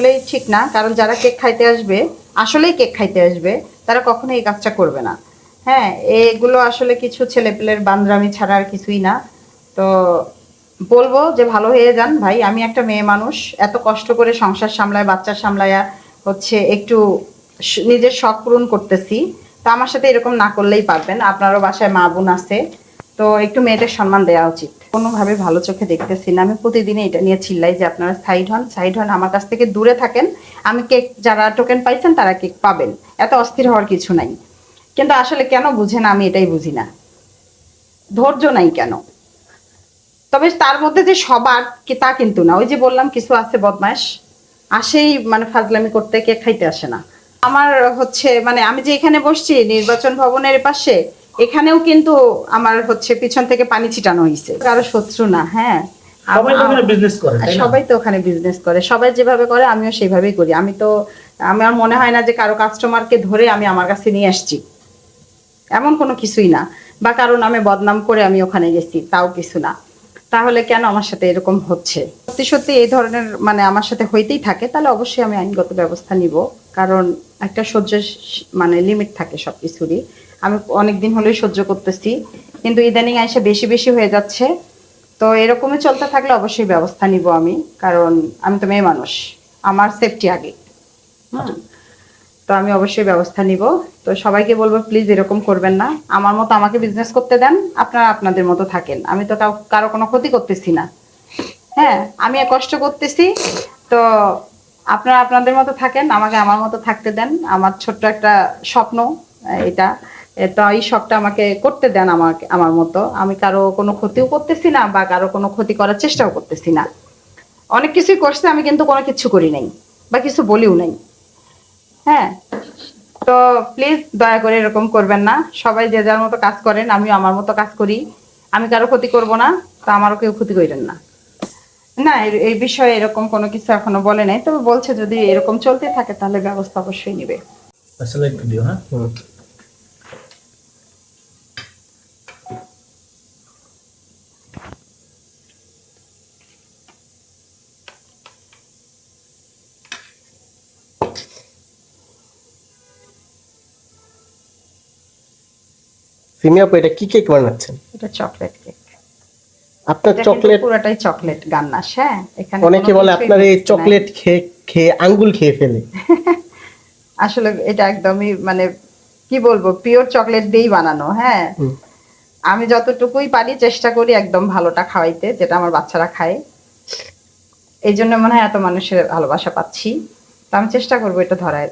আসলেই ঠিক না। কারণ যারা কেক খাইতে আসবে, আসলেই কেক খাইতে আসবে, তারা কখনো এই কাজটা করবে না। হ্যাঁ এগুলো আসলে কিছু ছেলেপেলের বান্দরামি ছাড়া আর কিছুই না। তো বলব যে ভালো হয়ে যান ভাই। আমি একটা মেয়ে মানুষ, এত কষ্ট করে সংসার সামলায়, বাচ্চা সামলায়া হচ্ছে একটু নিজের শখ পূরণ করতেছি। তো আমার সাথে এরকম না করলেই পারবেন। আপনারও বাসায় মা বোন আছে। তো একটু মেয়েদের সম্মান দেওয়া উচিত। কোনোভাবে ভালো চোখে দেখতেছি না। আমি প্রতিদিনই এটা নিয়ে চিল্লাই যে আপনারা সাইড হন সাইড হন, আমার কাছ থেকে দূরে থাকেন। আমি কেক, যারা টোকেন পাইছেন তারা কেক পাবেন। এত অস্থির হওয়ার কিছু নাই। কিন্তু আসলে কেন বুঝে না আমি এটাই বুঝি না। ধৈর্য নাই কেন? তবে তার মধ্যে যে সবার কি তা কিন্তু না। ওই যে বললাম, কিছু আছে বদমাস আসেই মানে ফাজলামি করতে, কেক খাইতে আসে না। আমার হচ্ছে মানে আমি যে এখানে বসছি, নির্বাচন ভবনের পাশে এখানেও কিন্তু আমার হচ্ছে পিছন থেকে পানি ছিটানো হয়েছে কারও শত্রু না হ্যাঁ। সবাই তো ওখানে বিজনেস করে সবাই যেভাবে করে আমিও সেইভাবেই করি। আমি তো আমার মনে হয় না যে কারও কাস্টমারকে ধরে আমি আমার কাছে নিয়ে আসছি। এমন কোনো কিছুই না। বা কারও নামে বদনাম করে আমি ওখানে গেছি তাও কিছু না। তাহলে কেন আমার সাথে এরকম হচ্ছে? সত্যি সত্যি এই ধরনের মানে আমার সাথে হইতেই থাকে। তাহলে অবশ্যই আমি আইনগত ব্যবস্থা নিব। কারণ একটা সহ্যের মানে লিমিট থাকে সব কিছুরই আমি অনেকদিন হলেই সহ্য করতেছি কিন্তু ইদানিং এসে বেশি বেশি হয়ে যাচ্ছে। তো এরকমই চলতে থাকলে অবশ্যই ব্যবস্থা নিব আমি কারণ আমি তো মেয়ে মানুষ আমার সেফটি আগে। হুম। তো আমি অবশ্যই ব্যবস্থা নিব। তো সবাইকে বলব প্লিজ এরকম করবেন না। আমার মতো আমাকে বিজনেস করতে দেন আপনারা আপনাদের মতো থাকেন। আমি তো কারও কোনো ক্ষতি করতেছি না। হ্যাঁ আমি কষ্ট করতেছি তো আপনারা আপনাদের মতো থাকেন, আমাকে আমার মতো থাকতে দেন। আমার ছোট্ট একটা স্বপ্ন, এটা। তো এই শখটা আমাকে করতে দেন আমাকে, আমার মতো। আমি কারও কোনো ক্ষতিও করতেছি না বা কারও কোনো ক্ষতি করার চেষ্টাও করতেছি না। অনেক কিছুই করছে, আমি কিন্তু কোনো কিছু করি নাই বা কিছু বলিও নাই। হ্যাঁ? তো প্লিজ দয়া করে এরকম করবেন না। সবাই যে যার মতো কাজ করেন, আমিও আমার মতো কাজ করি। আমি কারও ক্ষতি করব না, তো আমারও কেউ ক্ষতি করেন না। না এই বিষয়ে এরকম কোনো কিছু এখনও বলে নাই তবে বলছে যদি এরকম চলতে থাকে তাহলে ব্যবস্থা অবশ্যই নিবে। আসলে ভিডিও হ্যাঁ? সিমি এটা কি কেক বানাচ্ছেন? এটা চকলেট কেক। আপনার চকলেট পুরোটাই চকলেট গান্নাস হ্যাঁ? এখানে অনেকে বলে আপনার এই চকলেট খেয়ে খেয়ে আঙ্গুল খেয়ে ফেলে। আসলে এটা একদমই মানে কি বলব পিওর চকলেট দিয়েই বানানো হ্যাঁ? আমি যতটুকুই পারি চেষ্টা করি একদম ভালোটা খাওয়াইতে যেটা আমার বাচ্চারা খায়। এই জন্য মনে হয় এত মানুষের ভালোবাসা পাচ্ছি। তো আমি চেষ্টা করব এটা ধরায়।